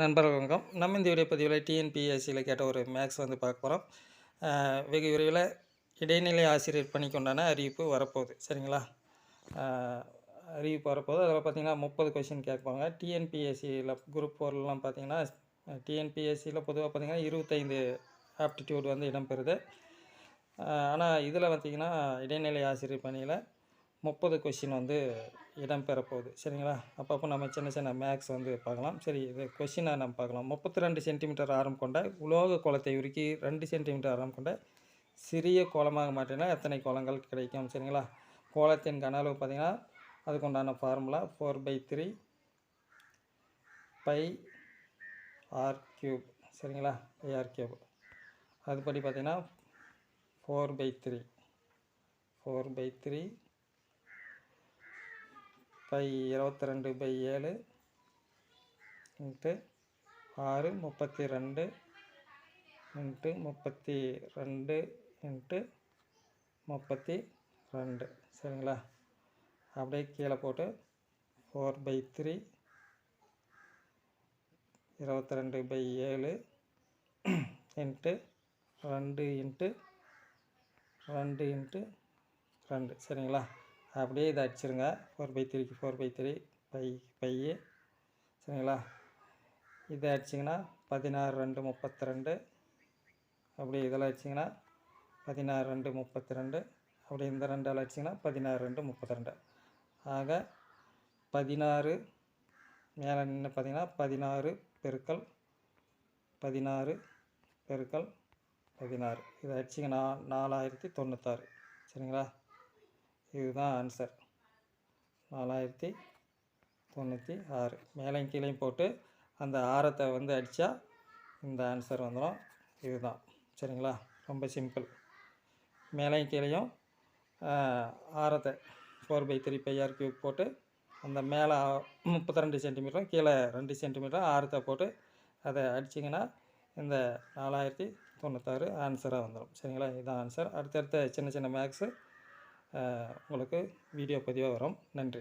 நண்பர்கள் வணக்கம். நம்ம இந்த வீடியோ பதிவில் டிஎன்பிஎஸ்சியில் கேட்ட ஒரு மேக்ஸ் வந்து பார்க்க போகிறோம் வெகு விரைவில் இடைநிலை ஆசிரியர் பணிக்குண்டான அறிவிப்பு வரப்போகுது. சரிங்களா? அறிவிப்பு வரப்போகுது. அதில் பார்த்தீங்கன்னா முப்பது கொஷின் கேட்பாங்க. டிஎன்பிஎஸ்சியில் குரூப் ஃபோர்லாம் பார்த்தீங்கன்னா டிஎன்பிஎஸ்சியில் பொதுவாக பார்த்தீங்கன்னா இருபத்தைந்து ஆப்டிடியூட் வந்து இடம்பெறுது. ஆனால் இதில் பார்த்தீங்கன்னா இடைநிலை ஆசிரியர் பணியில் முப்பது கொஷின் வந்து இடம்பெறப்போகுது. சரிங்களா? அப்பப்போ நம்ம சின்ன சின்ன மேக்ஸ் வந்து பார்க்கலாம். சரி இது கொஷினை நம்ம பார்க்கலாம். முப்பத்தி ரெண்டு சென்டிமீட்டர் ஆரம் கொண்ட உலோக குளத்தை உருக்கி ரெண்டு சென்டிமீட்டர் ஆரம் கொண்ட சிறிய கோலமாக மாற்றினா எத்தனை கோலங்கள் கிடைக்கும்? சரிங்களா? கோலத்தின் கன அளவு பார்த்திங்கன்னா அதுக்கு உண்டான formula four pi three pi r cube சரிங்களா? பை ஆர் கியூப் அதுபடி பார்த்திங்கன்னா four pi three four pi three pi இருபத்தி ரெண்டு பை ஏழு இன்ட்டு ஆறு முப்பத்தி ரெண்டு இன்ட்டு முப்பத்தி ரெண்டு இன்ட்டு முப்பத்தி ரெண்டு. சரிங்களா? அப்படியே கீழே போட்டு ஃபோர் பை த்ரீ இருபத்தி ரெண்டு பை ஏழு இன்ட்டு ரெண்டு இன்ட்டு ரெண்டு இன்ட்டு ரெண்டு. சரிங்களா? அப்படியே இதை அடிச்சிருங்க. ஃபோர் பை த்ரீக்கு ஃபோர் பை த்ரீ பை பையு சரிங்களா? இதை அடிச்சிங்கன்னா பதினாறு ரெண்டு முப்பத்தி ரெண்டு அப்படி இதெல்லாம் அடிச்சிங்கன்னா பதினாறு ரெண்டு முப்பத்தி ரெண்டு அப்படி இந்த ரெண்டால் அடிச்சிங்கன்னா பதினாறு ரெண்டு முப்பத்தி ரெண்டு ஆக பதினாறு மேலே நின்று பார்த்திங்கன்னா பதினாறு பெருக்கல் பதினாறு பெருக்கல் பதினாறு. இதை அடிச்சிங்கன்னா நாலாயிரத்தி தொண்ணூத்தாறு. சரிங்களா? இதுதான் ஆன்சர் நாலாயிரத்தி தொண்ணூற்றி ஆறு. மேலையும் கீழையும் போட்டு அந்த ஆரத்தை வந்து அடித்தா இந்த ஆன்சர் வந்துடும் இதுதான். சரிங்களா? ரொம்ப சிம்பிள் மேலையும் கீழையும் ஆரத்தை four pi three pi r cube போட்டு அந்த மேலே முப்பத்தி ரெண்டு சென்டிமீட்டரும் கீழே ரெண்டு சென்டிமீட்டரும் ஆரத்தை போட்டு அதை அடிச்சிங்கன்னா இந்த நாலாயிரத்தி தொண்ணூத்தாறு ஆன்சராக வந்துடும் சரிங்களா? இதுதான் ஆன்சர் அடுத்தடுத்த சின்ன சின்ன மேக்ஸு உங்களுக்கு வீடியோ பதிவாக வரும். நன்றி.